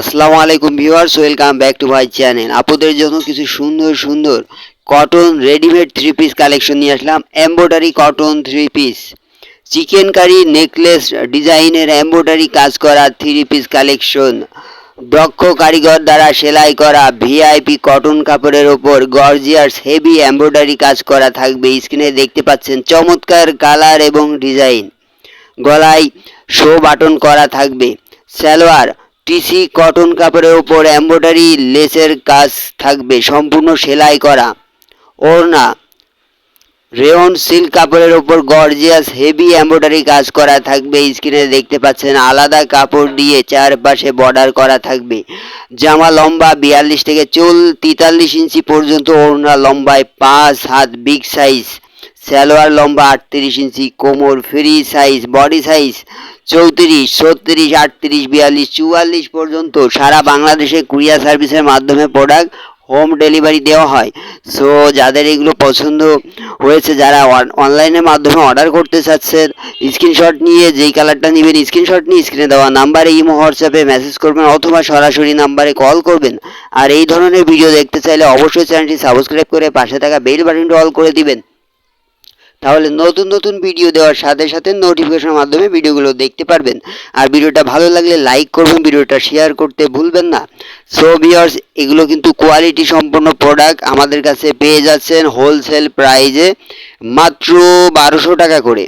আসসালামু আলাইকুম viewers, welcome back to my channel. আপুদের জন্য কিছু সুন্দর সুন্দর cotton readymade three piece collection নিয়ে আসলাম। Embroidery cotton three piece chikankari necklace ডিজাইনের এমব্রয়ডারি কাজ করা থ্রি পিস কালেকশন দক্ষ কারিগর দ্বারা সেলাই করা ভিআইপি কটন কাপড়ের ওপর গর্জিয়াস হেভি এমব্রয়ডারি কাজ করা থাকবে। স্ক্রিনে দেখতে পাচ্ছেন চমৎকার কালার এবং ডিজাইন গলায় শো বাটন করা থাকবে। সালোয়ার টিসি কটন কাপড়ের উপর এমব্রয়ডারি লেসের কাজ থাকবে, সম্পূর্ণ সেলাই করা। ওড়না রেয়ন সিল্ক কাপড়ের উপর গর্জিয়াস হেভি এমব্রয়ডারি কাজ করা থাকবে স্ক্রিনে দেখতে পাচ্ছেন আলাদা কাপড় দিয়ে চারপাশে বর্ডার করা থাকবে। জামা লম্বা বিয়াল্লিশ থেকে চুল তেতাল্লিশ ইঞ্চি পর্যন্ত ওড়না লম্বায় পাঁচ হাত বিগ সাইজ সালোয়ার লম্বা আটত্রিশ ইঞ্চি, কোমর ফ্রি সাইজ বডি সাইজ চৌত্রিশ, ছত্রিশ, আটত্রিশ, বিয়াল্লিশ, চুয়াল্লিশ পর্যন্ত সারা বাংলাদেশে কুরিয়ার সার্ভিসের মাধ্যমে প্রোডাক্ট হোম ডেলিভারি দেওয়া হয়। সো যাদের এগুলো পছন্দ হয়েছে, যারা অনলাইনের মাধ্যমে অর্ডার করতে চাচ্ছেন স্ক্রিনশট নিয়ে যেই কালারটা নেবেন স্ক্রিনশট নিয়ে স্ক্রিনে দেওয়া নাম্বারে ইমো, হোয়াটসঅ্যাপে মেসেজ করবেন অথবা সরাসরি নাম্বারে কল করবেন। আর এই ধরনের ভিডিও দেখতে চাইলে অবশ্যই চ্যানেলটি সাবস্ক্রাইব করে পাশে থাকা বেল বাটনটি অল করে দিবেন। তাহলে নতুন নতুন ভিডিও দেওয়ার সাথে সাথে নোটিফিকেশনের মাধ্যমে ভিডিওগুলো দেখতে পারবেন। আর ভিডিওটা ভালো লাগলে লাইক করবেন ভিডিওটা শেয়ার করতে ভুলবেন না। সো ভিউয়ার্স এগুলো কিন্তু কোয়ালিটি সম্পন্ন প্রোডাক্ট আমাদের কাছে পেয়ে যাচ্ছেন হোলসেল প্রাইজে মাত্র বারোশো টাকা করে।